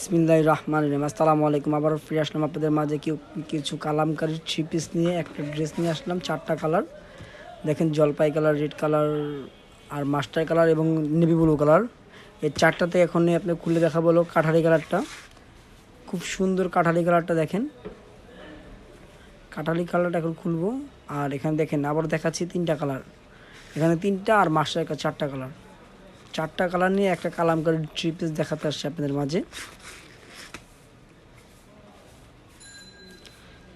বিসমিল্লাহ রহমান রহিম। আসসালামু আলাইকুম। আবারও ফিরে আসলাম আপনাদের মাঝে কিছু কালামকারী থ্রি পিস নিয়ে, একটা ড্রেস নিয়ে আসলাম, চারটা কালার দেখেন জলপাই কালার রেড কালার আর মাস্টার কালার এবং নেভি ব্লু কালার এই চারটাতে এখন আপনি খুলে দেখা বলো কাঠারি কালারটা খুব সুন্দর কাঠারি কালারটা দেখেন। কাঠালি কালারটা এখন খুলবো। আর এখানে দেখেন আবার দেখাচ্ছি তিনটা কালার এখানে তিনটা আর মাস্টার চারটা কালার চারটা কালার নিয়ে একটা কালামকারী থ্রি পিস দেখাতে আসছে আপনাদের মাঝে।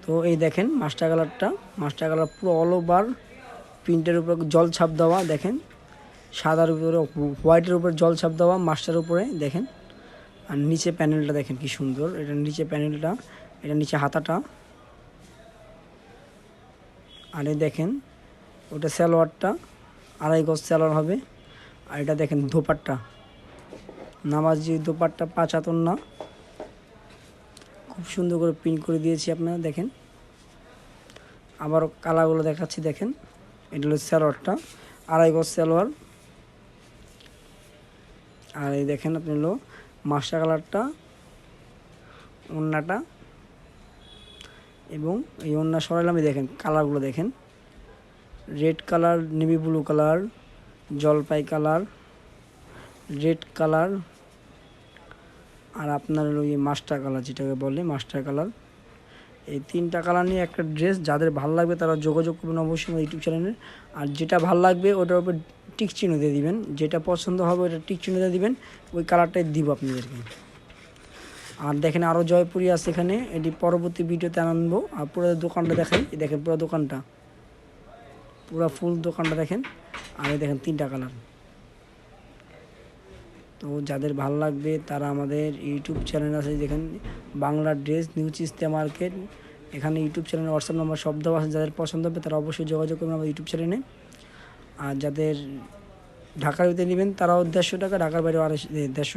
তো এই দেখেন মাস্টার কালারটা মাস্টার কালার পুরো অল ওভার প্রিন্টের উপরে জল ছাপ দেওয়া, দেখেন। সাদার উপরে হোয়াইটের উপরে জল ছাপ দেওয়া মাস্টার উপরে, দেখেন। আর নিচে প্যানেলটা দেখেন কি সুন্দর। এটা নিচে প্যানেলটা এটা নিচে হাতাটা। আর দেখেন, ওটা স্যালোয়ারটা আড়াই গজ স্যালোয়ার হবে। আর এটা দেখেন দোপাট্টা। নামাজি দোপাট্টা পাঁচ হাতন না। খুব সুন্দর করে প্রিন্ট করে দিয়েছি আপনারা, দেখেন। আবারও কালারগুলো দেখাচ্ছি, দেখেন। এটা হলো সালোয়ারটা, আড়াই গজ সালোয়ার। আর এই দেখেন আপনি হলো মাস্টার কালারটা, ওন্নাটা এবং এই ওন্না সরাইলামই দেখেন, কালারগুলো দেখেন। Red colour, navy blue colour. জলপাই কালার, রেড কালার, আর আপনার ওই মাস্টার কালার যেটাকে বলে, মাস্টার কালার। এই তিনটা কালার নিয়ে একটা ড্রেস, যাদের ভালো লাগবে তারা যোগাযোগ করবেন অবশ্যই আমার ইউটিউব চ্যানেলে। আর যেটা ভালো লাগবে ওটার উপর টিক চিহ্ন দিয়ে দিবেন, যেটা পছন্দ হবে ওটা টিক চিহ্ন দিয়ে দিবেন, ওই কালারটাই দিব আপনাদেরকে। আর দেখেন আরও জয়পুরি আছে এখানে, এটি পরবর্তী ভিডিওতে আনব। আর পুরো দোকানটা এই দেখেন পুরো দোকানটা। পুরো ফুল দোকানটা দেখেন। আর দেখেন তিনটা কালার। তো যাদের ভালো লাগবে, তারা আমাদের ইউটিউব চ্যানেল আছে, দেখেন বাংলা ড্রেস নিউজ ইস্তে মার্কেট। এখানে ইউটিউব চ্যানেল হোয়াটসঅ্যাপ নাম্বার সব দেওয়া আছে, যাদের পছন্দ হবে তারা অবশ্যই যোগাযোগ করবেন আমাদের ইউটিউব চ্যানেলে। আর যাদের ঢাকার ভিতরে নেবেন, তারাও দেড়শো টাকা, ঢাকার বাইরে আড়াইশো, দেড়শো